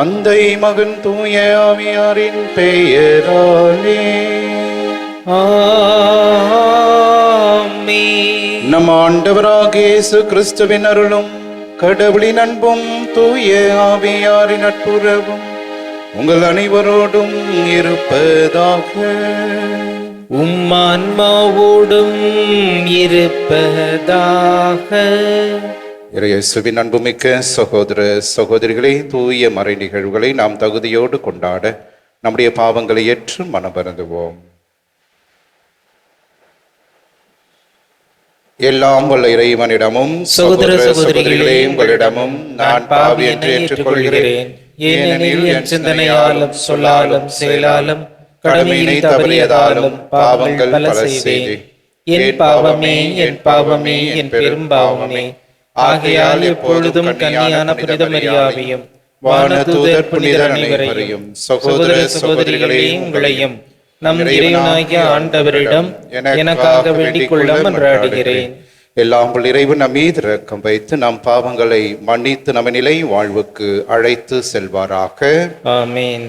தந்தை மகன் தூய ஆவியாரின் பெயராலே. நம் ஆண்டவராக இயேசு கிறிஸ்துவின் அருளும் கடவுளின் அன்பும் தூய ஆவியாரின் நட்புறவும் உங்கள் அனைவரோடும் இருப்பதாக. உம் ஆன்மாவோடும் இருப்பதாக. இறையேசுவின் அன்புமிக்க சகோதர சகோதரிகளே தூய மறை நிகழ்வுகளை நாம் தகுதியோடு கொண்டாட நம்முடைய பாவங்களை ஏற்று மனமருந்துவோம் எல்லாம் வல்ல இறைவனிடமும் சகோதர சகோதர சகோதரிகளே சகோதரிகளே உங்களிடமும் நான் பாவி என்று ஏற்றுக்கொள்கிறேன். ஏனெனில் என் சிந்தனையாலும் சொல்லாலும் செயலாலும் கடமையினை தவறியதாலும் பாவங்கள் பல செய்தேன். என் பாவமே என் பாவமே என் பெரும் பாவமே. ஆகையால் எப்பொழுதும் கன்னியான புனித மரியாதையும் வானதூதர் புனிதர் அனைவரையும் சகோதர சகோதரிகளே உங்களையும் நம் இறைவனாகிய ஆண்டவரிடம் எனக்காக வேண்டிக் கொள்ள மன்றாடுகிறேன். எல்லாம் உங்கள் இறைவன் நம் மீது இரக்கம் வைத்து நம் பாவங்களை மன்னித்து நம்ம நிலை வாழ்வுக்கு அழைத்து செல்வாராக. ஆமென்.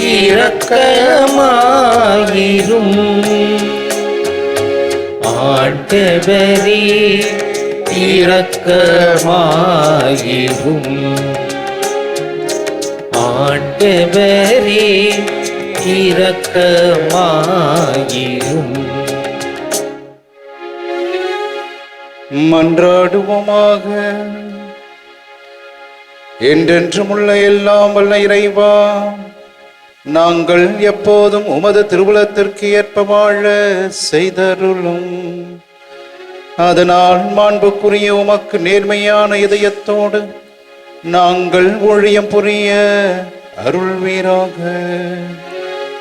இரக்கமாயிரும் ஆண்டவரே இரக்கமாயிரும் ஆண்டவரே இரக்கமாயிரும் மன்றாடுவோமாக. என்றென்றும் உள்ள எல்லாம் வல்ல இறைவா நாங்கள் எப்போதும் உமது திருவுலத்திற்கு ஏற்ப வாழ செய்தருளும். அதனால் மாண்புக்குரிய உமக்கு நேர்மையான இதயத்தோடு நாங்கள் ஊழியம் புரிய அருள்வீராக.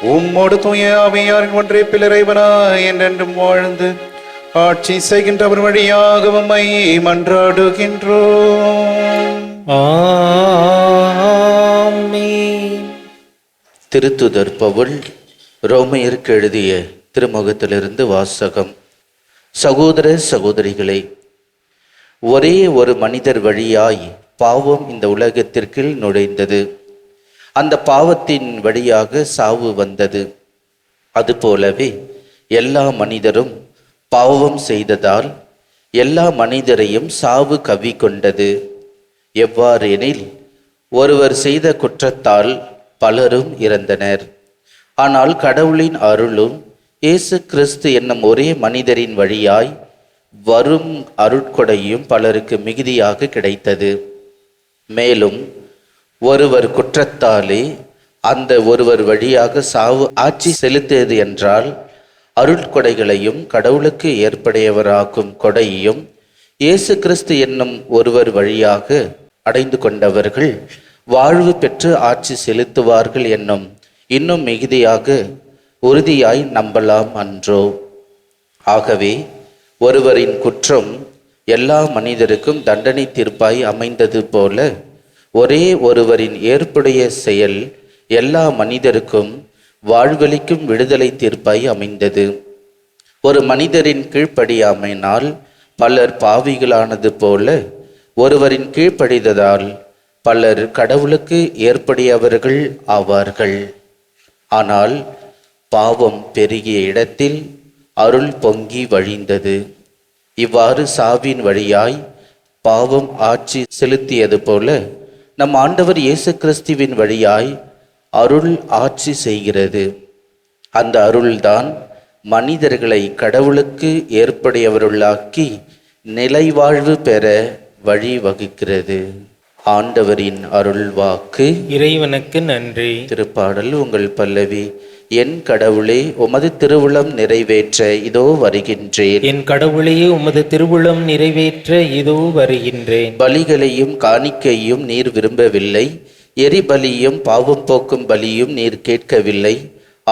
உம்மோடு தூய அவையாரின் ஒன்றே பிளரைவனா என்றென்றும் வாழ்ந்து ஆட்சி செய்கின்றவர் வழியாக உம்மை மன்றாடுகின்றோம். ஆ. திருத்துதர் பவுல் ரோமையருக்கு எழுதிய திருமுகத்திலிருந்து வாசகம். சகோதர சகோதரிகளே ஒரே ஒரு மனிதர் வழியாய் பாவம் இந்த உலகத்திற்கு நுழைந்தது. அந்த பாவத்தின் வழியாக சாவு வந்தது. அதுபோலவே எல்லா மனிதரும் பாவம் செய்ததால் எல்லா மனிதரையும் சாவு கவி கொண்டது எவ்வாறெனில் ஒருவர் செய்த குற்றத்தால் பலரும் இறந்தனர். ஆனால் கடவுளின் அருளும் இயேசு கிறிஸ்து என்னும் ஒரே மனிதரின் வழியாய் வரும் அருட்கொடையும் பலருக்கு மிகுதியாக கிடைத்தது. மேலும் ஒருவர் குற்றத்தாலே அந்த ஒருவர் வழியாக சாவு ஆட்சி செலுத்தியது என்றால் அருட்கொடைகளையும் கடவுளுக்கு ஏற்புடையவராக்கும் கொடையையும் இயேசு கிறிஸ்து என்னும் ஒருவர் வழியாக அடைந்து கொண்டவர்கள் வாழ்வு பெற்று ஆட்சி செலுத்துவார்கள் என்னும் இன்னும் மிகுதியாக உறுதியாய் நம்பலாம் அன்றோ. ஆகவே ஒருவரின் குற்றம் எல்லா மனிதருக்கும் தண்டனை தீர்ப்பாய் அமைந்தது போல ஒரே ஒருவரின் ஏற்புடைய செயல் எல்லா மனிதருக்கும் வாழ்வளிக்கும் விடுதலை தீர்ப்பாய் அமைந்தது. ஒரு மனிதரின் கீழ்ப்படியாமையினால் பலர் பாவிகளானது போல ஒருவரின் கீழ்ப்படிததால் பலர் கடவுளுக்கு ஏற்புடையவர்கள் ஆவார்கள். ஆனால் பாவம் பெருகிய இடத்தில் அருள் பொங்கி வழிந்தது. இவ்வாறு சாவின் வழியாய் பாவம் ஆட்சி செலுத்தியது போல நம் ஆண்டவர் இயேசு கிறிஸ்துவின் வழியாய் அருள் ஆட்சி செய்கிறது. அந்த அருள்தான் மனிதர்களை கடவுளுக்கு ஏற்புடையவர்களாக்கி நிலைவாழ்வு பெற வழிவகுக்கிறது. ஆண்டவரின் அருள் வாக்கு இறைவனுக்கு நன்றி. திருப்பாடல் உங்கள் பல்லவி. என் கடவுளே உமது திருவுளம் நிறைவேற்ற இதோ வருகின்றேன். என் கடவுளே உமது திருவுளம் நிறைவேற்ற இதோ வருகின்றேன். பலிகளையும் காணிக்கையும் நீர் விரும்பவில்லை. எரிபலியும் பாவம் போக்கும் பலியும் நீர் கேட்கவில்லை.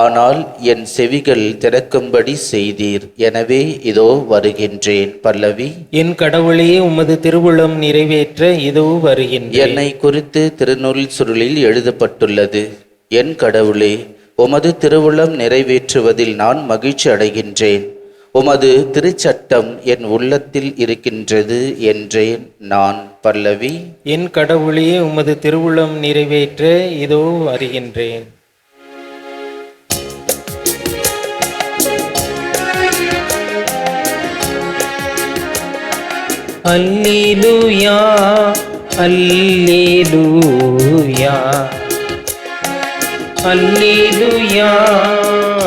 ஆனால் என் செவிகள் திறக்கும்படி செய்தீர். எனவே இதோ வருகின்றேன் பல்லவி. என் கடவுளே உமது திருவுளம் நிறைவேற்ற இதோ வருகின்றேன். என்னை குறித்து திருநூல் சுருளில் எழுதப்பட்டுள்ளது. என் கடவுளே உமது திருவுளம் நிறைவேற்றுவதில் நான் மகிழ்ச்சி அடைகின்றேன். உமது திருச்சட்டம் என் உள்ளத்தில் இருக்கின்றது என்றேன் நான் பல்லவி. என் கடவுளே உமது திருவுளம் நிறைவேற்ற இதோ வருகின்றேன். அல்லேலூயா அல்லேலூயா அல்லேலூயா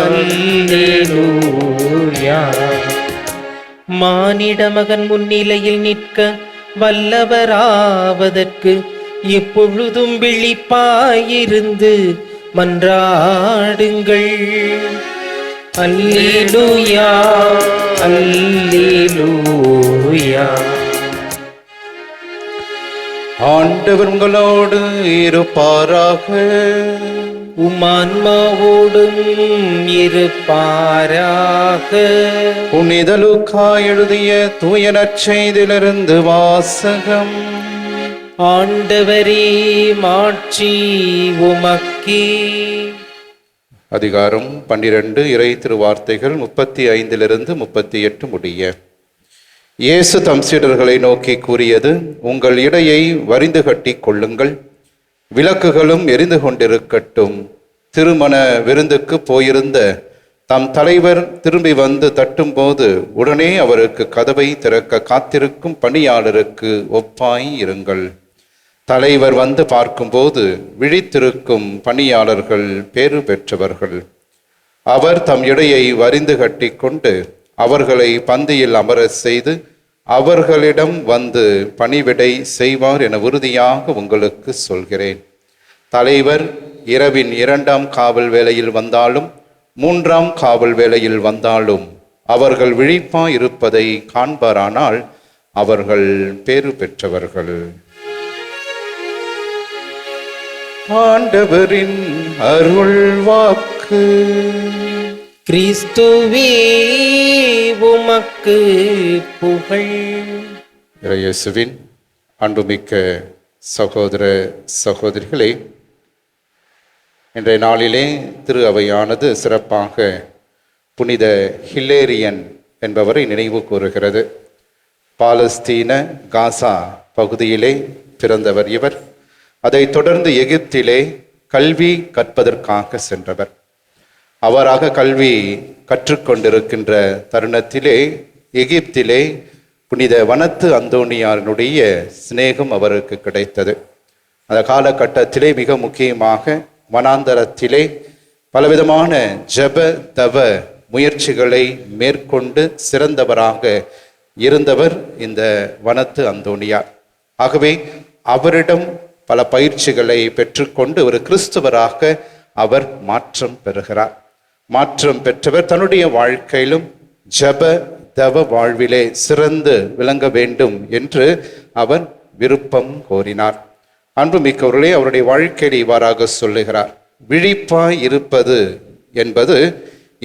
அல்லேலூயா மானிட மகன் முன்னிலையில் நிற்க வல்லவராவதற்கு எப்பொழுதும் விழிப்பாயிருந்து மன்றாடுங்கள் அல்லேலூயா அல்லேலூயா ஆண்டவர் உங்களோடு இருப்பாராக உமான்மாவோடும் இருப்பாராக. புனித லூக்கா எழுதிய தூய நற்செய்திலிருந்து வாசகம். ஆண்டவரே மாட்சி உமக்கே. அதிகாரம் பன்னிரண்டு இறை திருவார்த்தைகள் முப்பத்தி ஐந்திலிருந்து முப்பத்தி எட்டு முடிய. இயேசு தம் சீடர்களை நோக்கி கூறியது உங்கள் இடையை வரிந்து கட்டி கொள்ளுங்கள். விளக்குகளும் எரிந்து கொண்டிருக்கட்டும். திருமண விருந்துக்கு போயிருந்த தம் தலைவர் திரும்பி வந்து தட்டும்போது உடனே அவருக்கு கதவை திறக்க காத்திருக்கும் பணியாளருக்கு ஒப்பாய் இருங்கள். தலைவர் வந்து பார்க்கும்போது விழித்திருக்கும் பணியாளர்கள் பேறு பெற்றவர்கள். அவர் தம் இடையை வரிந்து கட்டி கொண்டு அவர்களை பந்தியில் அமரச் செய்து அவர்களிடம் வந்து பணிவிடை செய்வார் என உறுதியாக உங்களுக்கு சொல்கிறேன். தலைவர் இரவின் இரண்டாம் காவல் வேளையில் வந்தாலும் மூன்றாம் காவல் வேளையில் வந்தாலும் அவர்கள் விழிப்பா இருப்பதை காண்பாரானால் அவர்கள் பேறு பெற்றவர்கள். ஆண்டவரின் அருள் வாக்கு கிறிஸ்துவே உமக்கு புகழ். இயேசுவின் அன்புமிக்க சகோதர சகோதரிகளே இன்றைய நாளிலே திரு அவையானது சிறப்பாக புனித ஹில்லேரியன் என்பவரை நினைவு கூறுகிறது. பாலஸ்தீன காசா பகுதியிலே பிறந்தவர் இவர். அதைத் தொடர்ந்து எகிப்திலே கல்வி கற்பதற்காக சென்றவர். அவராக கல்வி கற்றுக்கொண்டிருக்கின்ற தருணத்திலே எகிப்திலே புனித வனத்து அந்தோணியாரனுடைய சிநேகம் அவருக்கு கிடைத்தது. அந்த காலகட்டத்திலே மிக முக்கியமாக வனாந்தரத்திலே பலவிதமான ஜப தவ முயற்சிகளை மேற்கொண்டு சிறந்தவராக இருந்தவர் இந்த வனத்து அந்தோணியார் ஆகவே அவரிடம் பல பயிற்சிகளை பெற்றுக்கொண்டு ஒரு கிறிஸ்துவராக அவர் மாற்றம் பெறுகிறார். மாற்றம் பெற்றவர் தன்னுடைய வாழ்க்கையிலும் ஜப தவ வாழ்விலே சிறந்து விளங்க வேண்டும் என்று அவர் விருப்பம் கோரினார். அன்புமிக்கவர்களே அவருடைய வாழ்க்கையில் இவ்வாறாக சொல்லுகிறார். விழிப்பாய் இருப்பது என்பது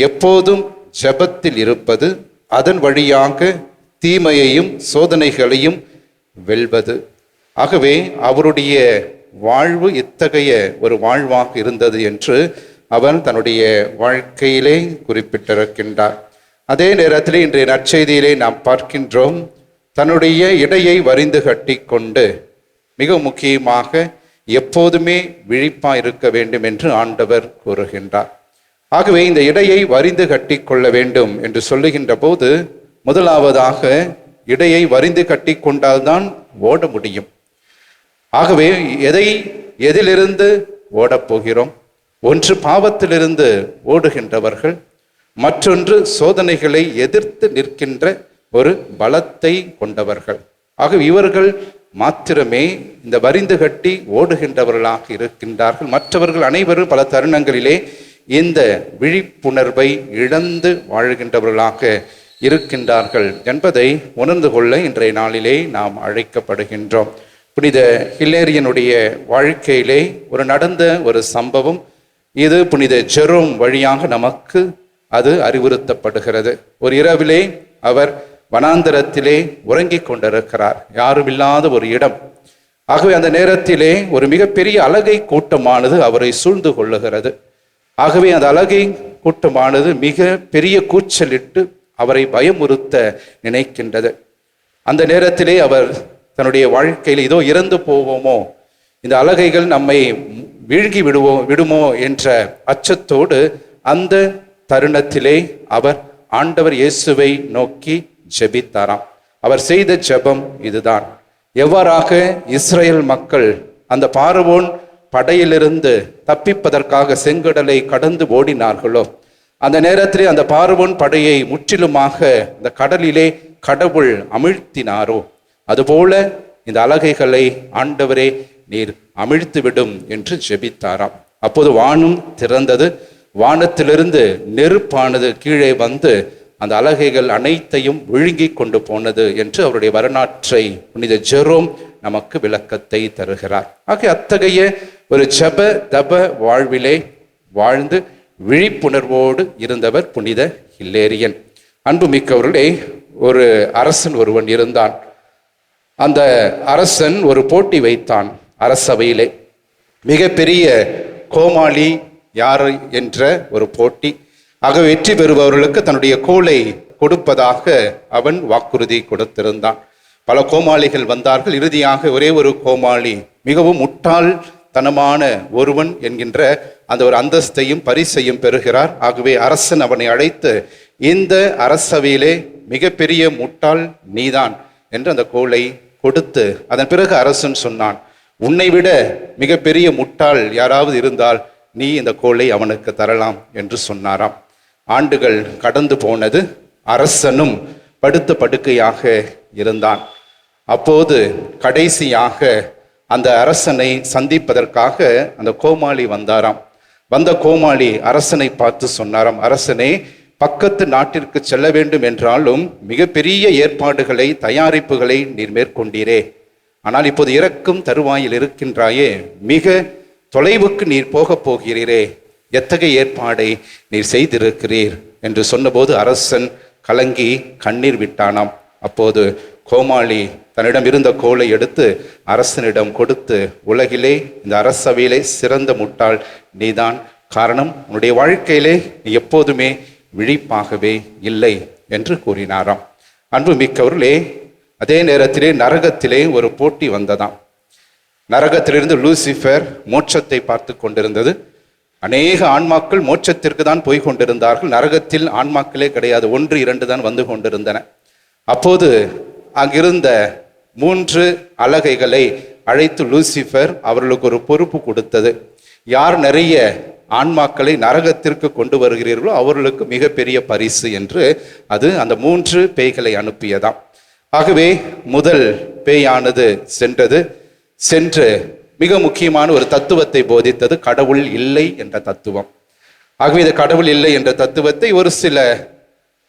எப்போதும் ஜபத்தில் இருப்பது அதன் வழியாக தீமையையும் சோதனைகளையும் வெல்வது. ஆகவே அவருடைய வாழ்வு இத்தகைய ஒரு வாழ்வாக இருந்தது என்று அவர் தன்னுடைய வாழ்க்கையிலே குறிப்பிட்டிருக்கின்றார் அதே நேரத்தில் இன்றைய நற்செய்தியிலே நாம் பார்க்கின்றோம் தன்னுடைய இடையை வரிந்து கட்டி கொண்டு மிக முக்கியமாக எப்போதுமே விழிப்பாக இருக்க வேண்டும் என்று ஆண்டவர் கூறுகின்றார். ஆகவே இந்த இடையை வரிந்து கட்டி கொள்ள வேண்டும் என்று சொல்லுகின்ற போது முதலாவதாக இடையை வரிந்து கட்டி கொண்டால்தான் ஓட முடியும். ஆகவே எதை எதிலிருந்து ஓடப்போகிறோம் ஒன்று பாவத்திலிருந்து ஓடுகின்றவர்கள் மற்றொன்று சோதனைகளை எதிர்த்து நிற்கின்ற ஒரு பலத்தை கொண்டவர்கள். ஆக இவர்கள் மாத்திரமே இந்த வரிந்து கட்டி ஓடுகின்றவர்களாக இருக்கின்றார்கள். மற்றவர்கள் அனைவரும் பல தருணங்களிலே இந்த விழிப்புணர்வை இழந்து வாழ்கின்றவர்களாக இருக்கின்றார்கள் என்பதை உணர்ந்து கொள்ள இன்றைய நாளிலே நாம் அழைக்கப்படுகின்றோம். புனித ஹில்லேரியனுடைய வாழ்க்கையிலே ஒரு நடந்த ஒரு சம்பவம் இது புனித ஜெரோம் வழியாக நமக்கு அது அறிவுறுத்தப்படுகிறது. ஒரு இரவிலே அவர் வனாந்தரத்திலே உறங்கிக் கொண்டிருக்கிறார். யாரும் இல்லாத ஒரு இடம். ஆகவே அந்த நேரத்திலே ஒரு மிகப்பெரிய அழகை கூட்டமானது அவரை சூழ்ந்து கொள்ளுகிறது. ஆகவே அந்த அழகை கூட்டமானது மிக பெரிய கூச்சலிட்டு அவரை பயமுறுத்த நினைக்கின்றது. அந்த நேரத்திலே அவர் தன்னுடைய வாழ்க்கையில் இதோ இறந்து போவோமோ? இந்த அலகைகள் நம்மை வீழ்கி விடுவோ விடுமோ என்ற அச்சத்தோடு அந்த தருணத்திலே அவர் ஆண்டவர் இயேசுவை நோக்கி ஜெபித்தாராம். அவர் செய்த ஜெபம் இதுதான். எவ்வாறாக இஸ்ரேல் மக்கள் அந்த பார்வோன் படையிலிருந்து தப்பிப்பதற்காக செங்கடலை கடந்து ஓடினார்களோ அந்த நேரத்திலே அந்த பார்வோன் படையை முற்றிலுமாக அந்த கடலிலே கடவுள் அமிழ்த்தினாரோ அதுபோல இந்த அலகைகளை ஆண்டவரே நீர் அமிழ்த்துவிடும் என்று ஜெபித்தாராம். அப்போது வானம் திறந்தது. வானத்திலிருந்து நெருப்பானது கீழே வந்து அந்த அலகைகள் அனைத்தையும் விழுங்கி கொண்டு போனது என்று அவருடைய வரலாற்றை புனித ஜெரோம் நமக்கு விளக்கத்தை தருகிறார். ஆக அத்தகைய ஒரு ஜப தப வாழ்விலே வாழ்ந்து விழிப்புணர்வோடு இருந்தவர் புனித ஹில்லேரியன். அன்புமிக்கவர்களே ஒரு அரசன் ஒருவன் இருந்தான். அந்த அரசன் ஒரு போட்டி வைத்தான். அரசவையிலே மிகப்பெரிய கோமாளி யார் என்ற ஒரு போட்டி. ஆக வெற்றி பெறுபவர்களுக்கு தன்னுடைய கோலை கொடுப்பதாக அவன் வாக்குறுதி கொடுத்திருந்தான். பல கோமாளிகள் வந்தார்கள். இறுதியாக ஒரே ஒரு கோமாளி மிகவும் முட்டாள்தனமான ஒருவன் என்கின்ற அந்த ஒரு அந்தஸ்தையும் பரிசையும் பெறுகிறார். ஆகவே அரசன் அவனை அழைத்து இந்த அரசவையிலே மிகப்பெரிய முட்டாள் நீதான் என்று அந்த கோலை கொடுத்து அதன் பிறகு அரசன் சொன்னான் உன்னை விட மிகப்பெரிய முட்டாள் யாராவது இருந்தால் நீ இந்த கோலை அவனுக்கு தரலாம் என்று சொன்னாராம். ஆண்டுகள் கடந்து போனது அரசனும் படுத்த படுக்கையாக இருந்தான். அப்போது கடைசியாக அந்த அரசனை சந்திப்பதற்காக அந்த கோமாளி வந்தாராம். வந்த கோமாளி அரசனை பார்த்து சொன்னாராம் அரசனே பக்கத்து நாட்டிற்கு செல்ல வேண்டும் என்றாலும் மிகப்பெரிய ஏற்பாடுகளை தயாரிப்புகளை நீர் மேற்கொண்டீரே. ஆனால் இப்போது இறக்கும் தருவாயில் இருக்கின்றாயே மிக தொலைவுக்கு நீர் போகப் போகிறீரே எத்தகைய ஏற்பாடை நீர் செய்திருக்கிறீர்? என்று சொன்னபோது அரசன் கலங்கி கண்ணீர் விட்டானாம். அப்போது கோமாளி தன்னிடம் இருந்த கோலை எடுத்து அரசனிடம் கொடுத்து உலகிலே இந்த அரசவையிலே சிறந்த முட்டாள் நீதான். காரணம் உன்னுடைய வாழ்க்கையிலே நீ எப்போதுமே விழிப்பாகவே இல்லை என்று கூறினாராம். அன்பு மிக்கவர்களே அதே நேரத்திலே நரகத்திலே ஒரு போட்டி வந்ததாம். நரகத்திலிருந்து லூசிஃபர் மோட்சத்தை பார்த்து கொண்டிருந்தது. அநேக ஆன்மாக்கள் மோட்சத்திற்கு தான் போய் கொண்டிருந்தார்கள். நரகத்தில் ஆன்மாக்களே கிடையாது. ஒன்று இரண்டு தான் வந்து கொண்டிருந்தன. அப்போது அங்கிருந்த மூன்று அலகைகளை அழைத்து லூசிஃபர் அவர்களுக்கு ஒரு பொறுப்பு கொடுத்தது. யார் நிறைய ஆன்மாக்களை நரகத்திற்கு கொண்டு வருகிறீர்களோ அவர்களுக்கு மிகப்பெரிய பரிசு என்று அது அந்த மூன்று பேய்களை அனுப்பியதாம். ஆகவே முதல் பேயானது சென்றது. சென்று மிக முக்கியமான ஒரு தத்துவத்தை போதித்தது கடவுள் இல்லை என்ற தத்துவம். ஆகவே இந்த கடவுள் இல்லை என்ற தத்துவத்தை ஒரு சில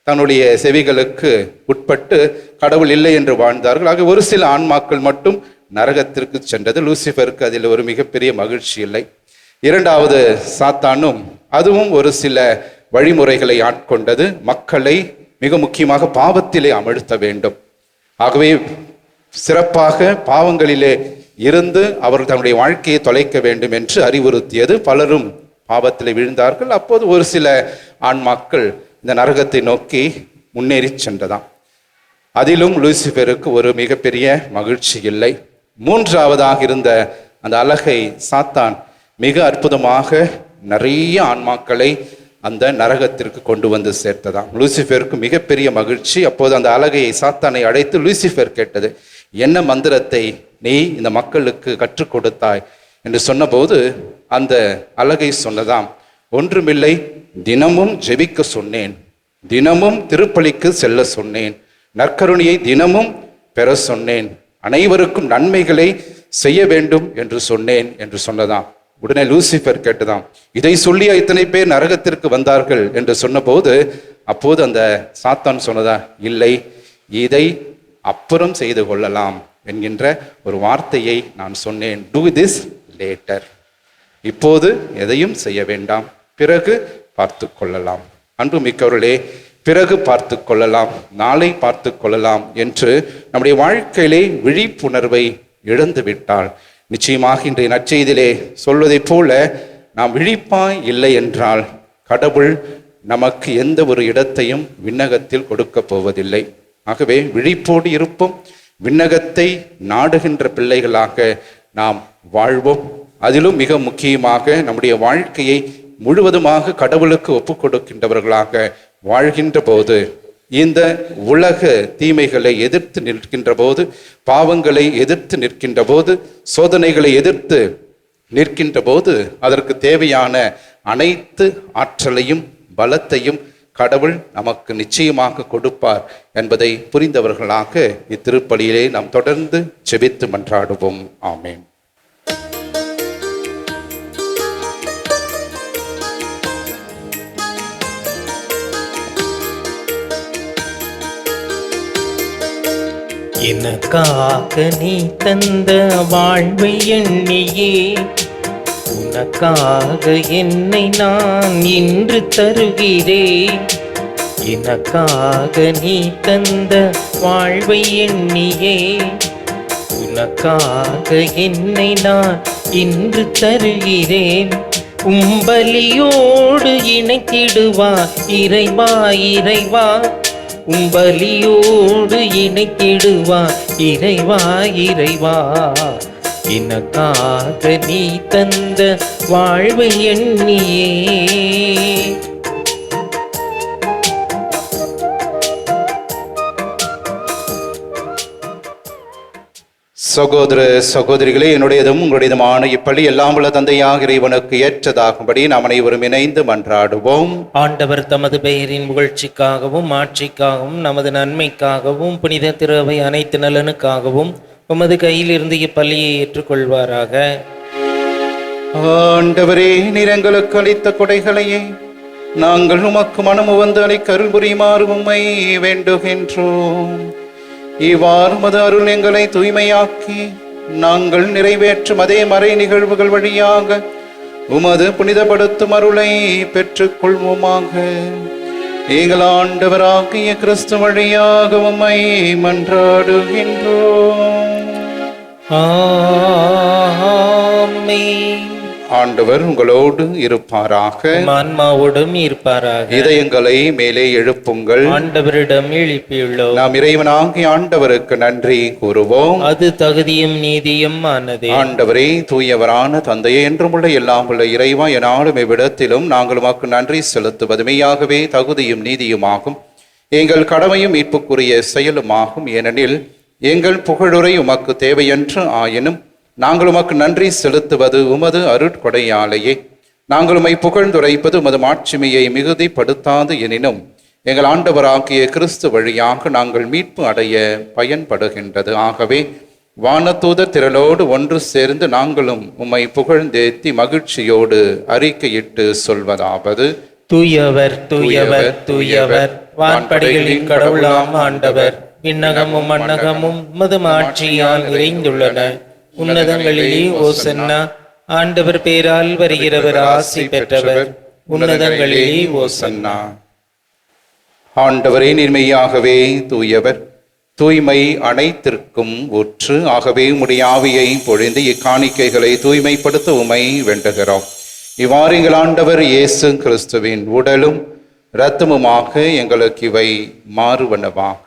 தன்னுடைய செவிகளுக்கு உட்பட்டு கடவுள் இல்லை என்று வாழ்ந்தார்கள். ஆக ஒரு சில ஆன்மாக்கள் மட்டும் நரகத்திற்கு சென்றது. லூசிஃபருக்கு அதில் ஒரு மிகப்பெரிய மகிழ்ச்சி இல்லை. இரண்டாவது சாத்தானும் அதுவும் ஒரு சில வழிமுறைகளை ஆட்கொண்டது. மக்களை மிக முக்கியமாக பாவத்திலே அமிழ்த்த வேண்டும். ஆகவே சிறப்பாக பாவங்களிலே இருந்து அவர் தன்னுடைய வாழ்க்கையை தொலைக்க வேண்டும் என்று அறிவுறுத்தியது. பலரும் பாவத்தில் விழுந்தார்கள். அப்போது ஒரு சில ஆன்மாக்கள் இந்த நரகத்தை நோக்கி முன்னேறி சென்றதாம். அதிலும் லூசிஃபருக்கு ஒரு மிகப்பெரிய மகிழ்ச்சி இல்லை. மூன்றாவதாக இருந்த அந்த அழகை சாத்தான் மிக அற்புதமாக நிறைய ஆன்மாக்களை அந்த நரகத்திற்கு கொண்டு வந்து சேர்த்ததாம். லூசிஃபருக்கு மிகப்பெரிய மகிழ்ச்சி. அப்போது அந்த அலகையை சாத்தானை அழைத்து லூசிஃபர் கேட்டது என்ன மந்திரத்தை நீ இந்த மக்களுக்கு கற்றுக் கொடுத்தாய்? என்று சொன்னபோது அந்த அலகை சொன்னதாம் ஒன்றுமில்லை தினமும் ஜெபிக்க சொன்னேன். தினமும் திருப்பலிக்கு செல்ல சொன்னேன். நற்கருணையை தினமும் பெற சொன்னேன். அனைவருக்கும் நன்மைகளை செய்ய வேண்டும் என்று சொன்னேன் என்று சொன்னதாம். உடனே லூசிஃபர் கேட்டுதான் இதை சொல்லியா இத்தனை பேர் நரகத்திற்கு வந்தார்கள்? என்று சொன்னபோது அப்போது அந்த சாத்தான் சொன்னதா இல்லை இதை அப்புறம் செய்து கொள்ளலாம் என்கின்ற ஒரு வார்த்தையை நான் சொன்னேன். டூ திஸ் லேட்டர் இப்போது எதையும் செய்ய வேண்டாம். பிறகு பார்த்து கொள்ளலாம். அன்பு மிக்கவர்களே பிறகு பார்த்து கொள்ளலாம். நாளை பார்த்து கொள்ளலாம் என்று நம்முடைய வாழ்க்கையிலே விழிப்புணர்வை இழந்துவிட்டால் நிச்சயமாக இன்றைய நற்செய்தியிலே சொல்வதைப் போல நாம் விழிப்பாய் இல்லை என்றால் கடவுள் நமக்கு எந்த ஒரு இடத்தையும் விண்ணகத்தில் கொடுக்க போவதில்லை. ஆகவே விழிப்போடு இருப்போம். விண்ணகத்தை நாடுகின்ற பிள்ளைகளாக நாம் வாழ்வோம். அதிலும் மிக முக்கியமாக நம்முடைய வாழ்க்கையை முழுவதுமாக கடவுளுக்கு ஒப்புக் கொடுக்கின்றவர்களாக வாழ்கின்ற போது இந்த உலக தீமைகளை எதிர்த்து நிற்கின்ற போது பாவங்களை எதிர்த்து நிற்கின்ற போது சோதனைகளை எதிர்த்து நிற்கின்ற போது அதற்கு தேவையான அனைத்து ஆற்றலையும் பலத்தையும் கடவுள் நமக்கு நிச்சயமாக கொடுப்பார் என்பதை புரிந்தவர்களாக இத்திருப்பலியிலே நாம் தொடர்ந்து செபித்து மன்றாடுவோம். ஆமேன். எனக்காக நீ தந்த வாழ்வை எண்ணியே. உனக்காக என்னை நான் இன்று தருகிறேன் எனக்காக நீ தந்த வாழ்வை எண்ணியே. உனக்காக என்னை நான் இன்று தருகிறேன். உம்பலியோடு இணைத்திடுவா இறைவா இறைவா உம்பலியோடு இணைத்திடுவா இறைவா இறைவா. எனக்காக நீ தந்த வாழ்வை எண்ணியே. சகோதர சகோதரிகளே என்னுடையதும் உங்களுடையதுமான இப்பள்ளி எல்லாம் உள்ள தந்தையாக இறைவனுக்கு ஏற்றதாகும்படி நாம் அனைவரும் இணைந்து மன்றாடுவோம். ஆண்டவர் தமது பெயரின் புகழ்ச்சிக்காகவும் ஆட்சிக்காகவும் நமது நன்மைக்காகவும் புனித திருவை அனைத்து நலனுக்காகவும் உமது கையிலிருந்து இப்பள்ளியை ஏற்றுக்கொள்வாராக. ஆண்டவரே நிறங்களுக்கு அளித்த கொடைகளையே நாங்கள் உமக்கு மனமு வந்து அளிக்க அருள் புரியுமாறு உம்மை வேண்டுகின்றோம். இவ்வாறு மது அருள் எங்களை தூய்மையாக்கி நாங்கள் நிறைவேற்றும் அதே மறை நிகழ்வுகள் வழியாக உமது புனிதப்படுத்தும் அருளை பெற்றுக் கொள்வோமாக எங்கள் ஆண்டவராகிய கிறிஸ்து வழியாக உம்மை மன்றாடுகின்றோம். ஆ. ஆண்டவர் உங்களோடு இருப்பாராக. ஆன்மாவோடும் இருப்பாராக. இதயங்களை மேலே எழுப்புங்கள். ஆண்டவரிடம் எழுப்பியுள்ளோம். நாம் இறைவனாகிய ஆண்டவருக்கு நன்றி கூறுவோம். அது தகுதியும் நீதியும் ஆனதே. ஆண்டவரே தூயவரான தந்தையே என்றும் உள்ள எல்லாம் உள்ள இறைவா எனாலும் இவ்விடத்திலும் நாங்கள் உமக்கு நன்றி செலுத்துவது மெய்யாகவே தகுதியும் நீதியுமாகும். எங்கள் கடமையும் மீட்புக்குரிய செயலுமாகும். ஏனெனில் எங்கள் புகழுரை உமக்கு தேவையன்று ஆயினும் நாங்கள் உமக்கு நன்றி செலுத்துவது உமது அருட்கொடையாலேயே. நாங்கள் உம்மை புகழ்ந்துரைப்பது உமது மாட்சிமையை மிகுதிப்படுத்தாது எனினும் எங்கள் ஆண்டவராகிய கிறிஸ்து வழியாக நாங்கள் மீட்பு அடைய பயன்படுகின்றது. ஆகவே வானதூதர் திரளோடு ஒன்று சேர்ந்து நாங்களும் உம்மை புகழ்ந்தேத்தி மகிழ்ச்சியோடு அறிக்கையிட்டு சொல்வதாவது. தூயவர் தூயவர் தூயவர் வான்படைகளின் கடவுளாம் ஆண்டவர். விண்ணகமும் மண்ணகமும் மது ஆட்சியால் நிறைந்துள்ளன உன்னதங்களிலே ஓ ஓசன்னா ஆண்டவர் பேரால் வருகிறவர் ஆசி பெற்றவர். உன்னதங்களிலே ஓ சன்னா. ஆண்டவரே நிர்மையாகவே தூயவர் தூய்மை அனைத்திற்கும் ஊற்று ஆகவே உடைய ஆவியை பொழிந்து இக்காணிக்கைகளை தூய்மைப்படுத்த உமை வேண்டுகிறோம். இவ்வாறு எங்கள் ஆண்டவர் இயேசு கிறிஸ்துவின் உடலும் இரத்தமுமாக எங்களுக்கு இவை மாறுவனவாக.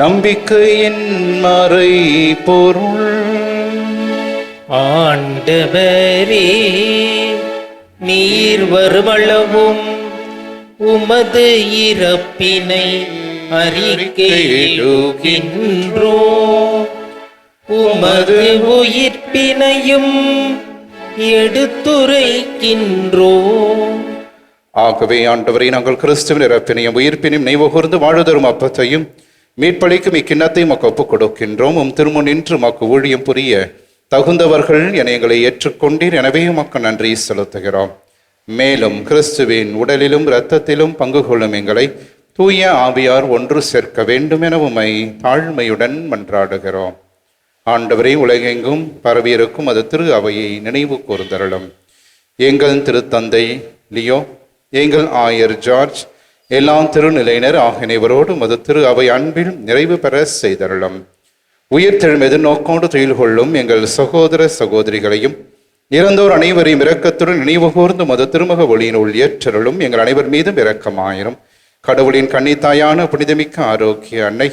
நம்பிக்கையின் மறை பொருள். ஆண்டவரே நீர் வருமளவும் உமது இறப்பினை அறிக்கையிடுகின்றோ. உமது உயிர்ப்பினையும் எடுத்துரைக்கின்றோ. ஆகவே ஆண்டவரை நாங்கள் கிறிஸ்துவின் இறப்பினையும் உயிர்ப்பினையும் நினைவுகூர்ந்து வாழுதரும் அப்பத்தையும் மீட்பளிக்கும் இக்கிண்ணத்தை மக்கு ஒப்புக் கொடுக்கின்றோம் உம் திருமுன் நின்று மக்கு ஊழியம் புரிய தகுந்தவர்கள் என எங்களை ஏற்றுக்கொண்டீர். எனவே உமக்கு நன்றி செலுத்துகிறோம். மேலும் கிறிஸ்துவின் உடலிலும் இரத்தத்திலும் பங்கு கொள்ளும் எங்களை தூய ஆவியார் ஒன்று சேர்க்க வேண்டும் என உமை தாழ்மையுடன் மன்றாடுகிறோம். ஆண்டவரை உலகெங்கும் பரவியிருக்கும் அது திரு அவையை நினைவு கூர்ந்தருளும். எங்கள் திருத்தந்தை லியோ எங்கள் ஆயர் ஜார்ஜ் எல்லாம் திருநிலையினர் ஆகியவரோடு மது திரு அவை அன்பில் நிறைவு பெற செய்தருளும். உயிர்த்தெழும் எதிர்நோக்கோடு துயில் கொள்ளும் எங்கள் சகோதர சகோதரிகளையும் இறந்தோர் அனைவரையும் இரக்கத்துடன் நினைவுகூர்ந்து மது திருமுக ஒளியினுள் ஏற்றருளும். எங்கள் அனைவர் மீதும் இரக்கமாயிரும். கடவுளின் கன்னித்தாயான புனிதமிக்க ஆரோக்கிய அன்னை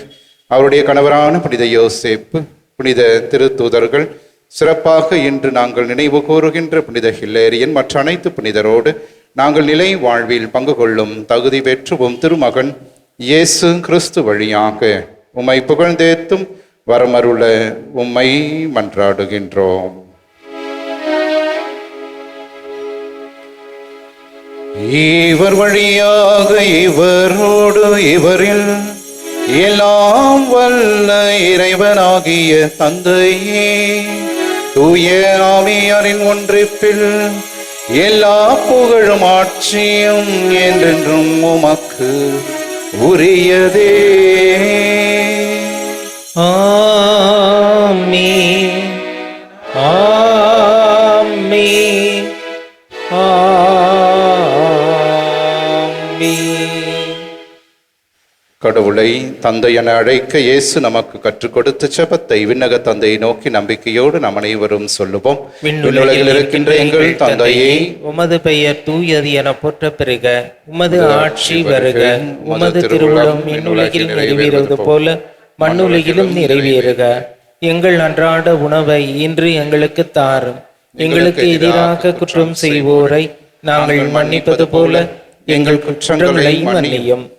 அவருடைய கணவரான புனித யோசேப்பு புனித திருத்தூதர்கள் சிறப்பாக இன்று நாங்கள் நினைவு கூறுகின்ற புனித ஹில்லேரியன் மற்ற அனைத்து புனிதரோடு நாங்கள் நிலை வாழ்வில் பங்கு கொள்ளும் தகுதி பெற்றுவோம் திருமகன் இயேசு கிறிஸ்து வழியாக உம்மை புகழ்ந்தேத்தும் வரமருள உம்மை மன்றாடுகின்றோம். இவர் வழியாக இவரோடு இவரில் எல்லாம் வல்ல இறைவனாகிய தந்தையே தூய ஆவியாரின் ஒன்றிப்பில் எல்லா புகழும் ஆட்சியும் என்றென்றும் உமக்கு உரியதே. ஆமீ கடவுளை தந்தை என அழைக்க இயேசு நமக்கு கற்றுக் கொடுத்த செபத்தை விண்ணக தந்தையை நோக்கி நம்பிக்கையோடு நாம் அனைவரும் சொல்லுவோம். விண்ணுலகில் இருக்கின்ற எங்கள் தந்தையே உமது பெயர் தூயது என போற்ற பெறுக உமது ஆட்சி வருக உமது திருவுளம் விண்ணுலகில் நிறைவேறுவது போல மண்ணுலகிலும் நிறைவேறுக. எங்கள் அன்றாட உணவை இன்று எங்களுக்கு தாரும். எங்களுக்கு எதிராக குற்றம் செய்வோரை நாங்கள் மன்னிப்பது போல எங்கள் குற்றங்களை மன்னியும்.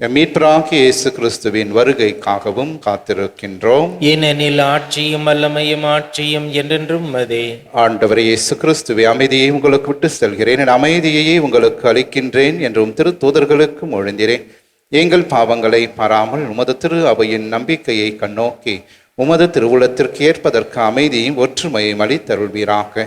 மீட்பராகிய இயேசு கிறிஸ்துவின் வருகைக்காகவும் காத்திருக்கின்றோம். ஏனெனில் ஆட்சியும் வல்லமையும் ஆட்சியும் என்றென்றும் மதே ஆண்டவரே இயேசு கிறிஸ்துவை அமைதியை உங்களுக்கு விட்டு செல்கிறேன். என் அமைதியையே உங்களுக்கு அளிக்கின்றேன் என்றும் திரு தூதர்களுக்கு மொழிந்திரேன் எங்கள் பாவங்களை பாராமல் உமது திரு அவையின் நம்பிக்கையை கண்ணோக்கி உமது திருவுளத்திற்கு ஏற்பதற்கு அமைதியும் ஒற்றுமையும் அளித்தருள்வீராக.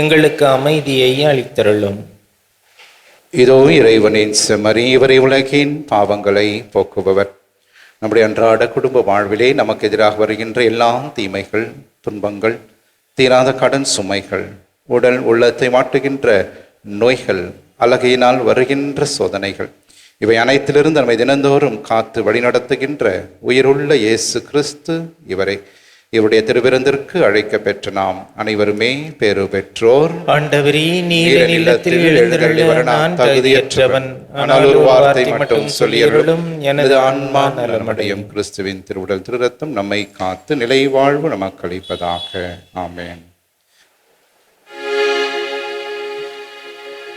எங்களுக்கு அமைதியை அளித்தருளும். இதோ இறைவனின் செம்மறி இவரை உலகின் பாவங்களை போக்குபவர். நம்முடைய அன்றாட குடும்ப வாழ்விலே நமக்கு எதிராக வருகின்ற எல்லா தீமைகள் துன்பங்கள் தீராத கடன் சுமைகள் உடல் உள்ளத்தை மாட்டுகின்ற நோய்கள் அழகையினால் வருகின்ற சோதனைகள் இவை அனைத்திலிருந்து நம்மை தினந்தோறும் காத்து வழிநடத்துகின்ற உயிருள்ள இயேசு கிறிஸ்து இவரை. இவருடைய திருவிருந்திற்கு அழைக்க பெற்ற நாம் அனைவருமே பேறு பெற்றோர். தகுதியற்றவன். ஆனால் ஒரு வார்த்தை மட்டும் சொல்லியருளும். எனது ஆன்மா நலமடையும். கிறிஸ்துவின் திருவுடல் திருரத்தம் நம்மை காத்து நிலை வாழ்வு நமக்கு அளிப்பதாக. ஆமென்.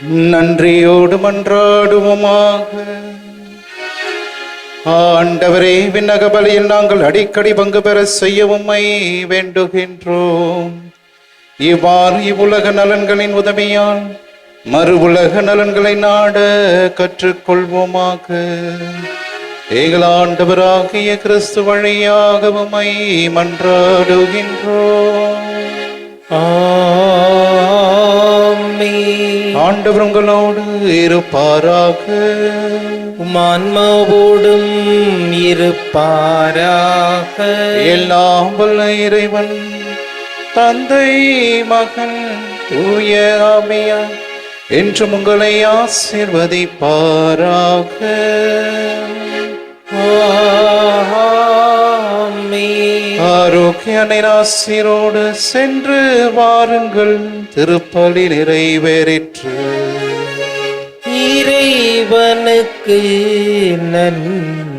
நன்றியோடு மன்றாடுவோமாக. ஆண்டவரே விண்ணக பலியில் நாங்கள் அடிக்கடி பங்கு பெற செய்ய உம்மை வேண்டுகின்றோம். இவ்வாறு இவ்வுலக நலன்களின் உதவியால் மறு உலக நலன்களை நாட கற்றுக்கொள்வோமாக. எங்கள் ஆண்டவராகிய கிறிஸ்து வழியாக மன்றாடுகின்றோம். ஆ ஆண்டவர் உங்களோடு இருப்பாராக உமான்மாவோடும் இருப்பாராக. எல்லாம் வல்ல இறைவன் தந்தை மகன் தூய ஆவியா என்றும் உங்களை ஆசிர்வதிப்பாராக. ஆஹா ஆமென். ஆரோக்கிய நிராசிரோடு சென்று வாருங்கள். திருப்பலி நிறைவேறிற்று. இறைவனுக்கு நன்றி.